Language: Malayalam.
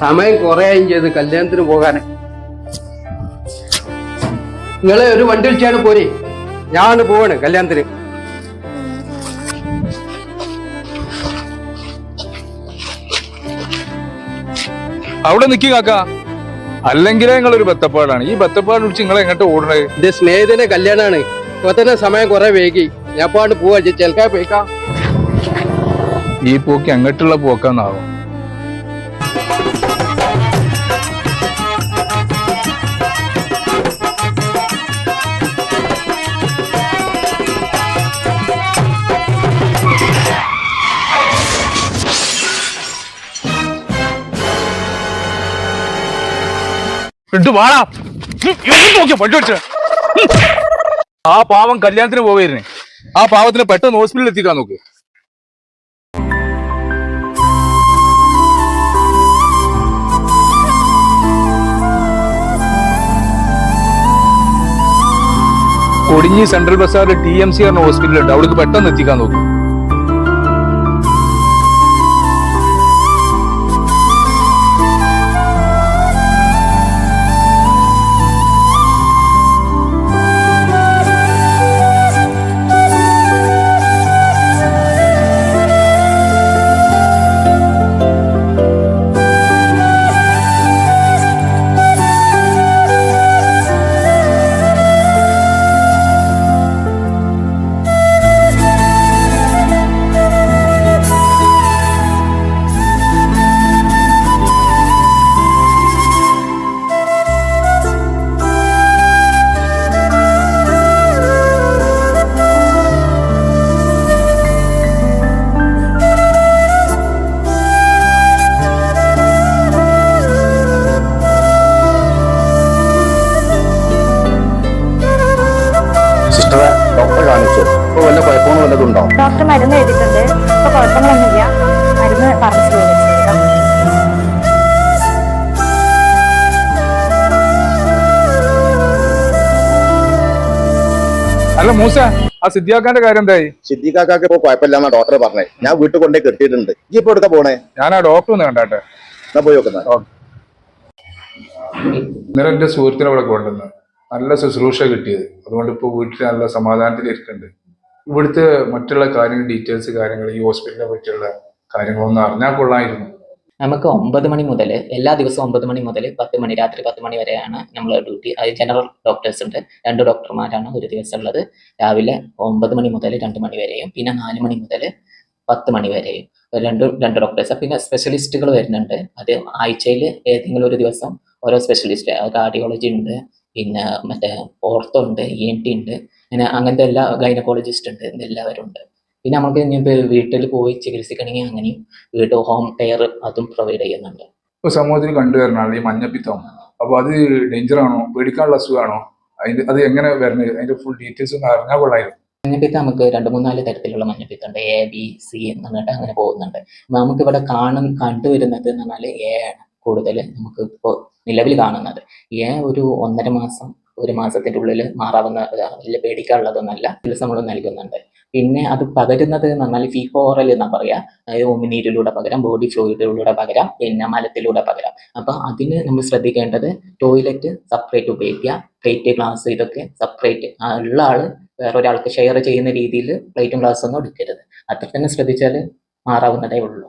സമയം കുറയായും ചെയ്ത് കല്യാണത്തിന് പോകാനെ. നിങ്ങളെ ഒരു വണ്ടി വിളിച്ചാണ് പോരെ. ഞാൻ പോവാണ് കല്യാണത്തിന്. അവിടെ നിൽക്കി കാക്ക. അല്ലെങ്കിലേ നിങ്ങളൊരു ബത്തപ്പാടാണ്. ഈ ബത്തപ്പാട് വിളിച്ച് നിങ്ങൾ എങ്ങോട്ട് ഓടണേ? എന്റെ സ്നേഹിതന്റെ കല്യാണാണ്. ഇപ്പൊ തന്നെ സമയം കുറെ വൈകി. ഞാൻ പാണ്ട് പോവാ. ചെൽക്കാ പോയിക്കാം. ഈ പോക്ക് അങ്ങോട്ടുള്ള പോക്കാന്നാവും. ആ പാവം കല്യാണത്തിന് പോവായിരുന്നു. ആ പാവത്തിന് പെട്ടെന്ന് ഹോസ്പിറ്റലിൽ എത്തിക്കാൻ നോക്ക്. കൊടിഞ്ഞി സെൻട്രൽ ബസാറിൽ ടി എം സി ആറിന് ഹോസ്പിറ്റലുണ്ട് അവിടേക്ക് പെട്ടെന്ന് എത്തിക്കാൻ നോക്കും. ഡോക്ടറെ കാണിച്ചു ഇപ്പൊ വല്ല കുഴപ്പമോ വല്ലതും ഉണ്ടോ? ഡോക്ടർ മരുന്ന് എഴുതിയിട്ടുണ്ട്. ഇപ്പൊ കുഴപ്പങ്ങളൊന്നുമില്ല. മരുന്ന് പറഞ്ഞു അല്ല മൂസ ആ സിദ്ധിയാക്കാന്റെ കാര്യം എന്തായി? സിദ്ദിഖാക്കാക്ക് ഇപ്പൊ കുഴപ്പമില്ലാന്നാ ഡോക്ടർ പറഞ്ഞേ. ഞാൻ വീട്ടിൽ കൊണ്ടേ കെട്ടിയിട്ടുണ്ട്. ഈ ഇപ്പൊ എടുക്ക പോണേ? ഞാൻ ആ ഡോക്ടർ ഒന്ന് കണ്ടാട്ടെ. എന്നാ പോയി നോക്കുന്ന ഇന്നലെ എന്റെ സുഹൃത്തിനെ ഇവിടെ കൊണ്ടുവന്ന്. നല്ല ശുശ്രൂഷ കിട്ടിയത്. അതുകൊണ്ട് ഇപ്പോൾ വീട്ടിൽ നല്ല സമാധാനത്തിൽ ഇരിക്കുന്നുണ്ട് ഇവിടുത്തെ മറ്റുള്ള കാര്യങ്ങൾ ഡീറ്റെയിൽസ് കാര്യങ്ങൾ ഈ ഹോസ്പിറ്റലിനെ പറ്റിയുള്ള കാര്യങ്ങളൊന്നും അറിഞ്ഞാൽ കൊള്ളായിരുന്നു. നമുക്ക് ഒമ്പത് മണി മുതൽ എല്ലാ ദിവസവും ഒമ്പത് മണി മുതൽ പത്ത് മണി രാത്രി പത്ത് മണി വരെയാണ് നമ്മൾ ഡ്യൂട്ടി അത് ജനറൽ ഡോക്ടേഴ്സ് ഉണ്ട്. രണ്ട് ഡോക്ടർമാരാണ് ഒരു ദിവസം ഉള്ളത്. രാവിലെ ഒമ്പത് മണി മുതൽ രണ്ട് മണി വരെയും പിന്നെ നാല് മണി മുതൽ പത്ത് മണി വരെയും. രണ്ട് രണ്ട് ഡോക്ടേഴ്സ് പിന്നെ സ്പെഷ്യലിസ്റ്റുകൾ വരുന്നുണ്ട്. അത് ആഴ്ചയിൽ ഏതെങ്കിലും ഒരു ദിവസം ഓരോ സ്പെഷ്യലിസ്റ്റ് കാർഡിയോളജി ഉണ്ട് പിന്നെ മറ്റേ ഓർത്തോ ഉണ്ട് ഇ എൻ ടി ഉണ്ട് അങ്ങനെ അങ്ങനത്തെ എല്ലാ ഗൈനക്കോളജിസ്റ്റ് ഉണ്ട് എല്ലാവരും ഉണ്ട്. പിന്നെ നമുക്ക് ഇനിയിപ്പോൾ വീട്ടിൽ പോയി ചികിത്സിക്കണമെങ്കിൽ അങ്ങനെയും വീട്ടിൽ ഹോം കെയർ അതും പ്രൊവൈഡ് ചെയ്യുന്നുണ്ട്. ഇപ്പൊ സമൂഹത്തിൽ കണ്ടുവരണതാണ് ഈ മഞ്ഞപ്പിത്തം. അപ്പോൾ അത് ഡേഞ്ചർ ആണോ പേടിക്കാനുള്ള അസുഖമാണോ? അതിന്റെ അത് എങ്ങനെ വരണത് അതിന്റെ ഫുൾ ഡീറ്റെയിൽസ് ഒന്ന് അറിഞ്ഞാൽ കൊള്ളായിരുന്നു മഞ്ഞപ്പിത്തം നമുക്ക് രണ്ട് മൂന്നാൽ തരത്തിലുള്ള മഞ്ഞപ്പിത്തം ഉണ്ട്. എ ബി സി എന്ന് പറഞ്ഞിട്ട് അങ്ങനെ പോകുന്നുണ്ട്. നമുക്ക് നമുക്കിവിടെ കാണും കണ്ടുവരുന്നത് എന്ന് പറഞ്ഞാൽ എ ആണ്. കൂടുതൽ നമുക്ക് ഇപ്പോൾ നിലവിൽ കാണുന്നത്. ഏ ഒരു ഒന്നര മാസം ഒരു മാസത്തിന്റെ ഉള്ളിൽ മാറാവുന്ന വലിയ പേടിക്കാനുള്ളതൊന്നല്ല നമ്മൾ നൽകുന്നുണ്ട്. പിന്നെ അത് പകരുന്നത് എന്ന് പറഞ്ഞാൽ ഫീഫോറൽ എന്നാ പറയാ. അതായത് ഉമിനീരിലൂടെ പകരാം ബോഡി ഫ്ലൂയിഡിലൂടെ പകരാം പിന്നെ മലത്തിലൂടെ പകരാം. അപ്പോൾ അതിന് നമ്മൾ ശ്രദ്ധിക്കേണ്ടത് ടോയ്ലറ്റ് സെപ്പറേറ്റ് ഉപയോഗിക്കുക പ്ലേറ്റ് ഗ്ലാസ് ഇതൊക്കെ സെപ്പറേറ്റ്. ഉള്ള ആൾ വേറെ ഒരാൾക്ക് ഷെയർ ചെയ്യുന്ന രീതിയിൽ പ്ലേറ്റും ഗ്ലാസ് ഒന്നും എടുക്കരുത്. അത്ര തന്നെ ശ്രദ്ധിച്ചാൽ മാറാവുന്നതേ ഉള്ളൂ.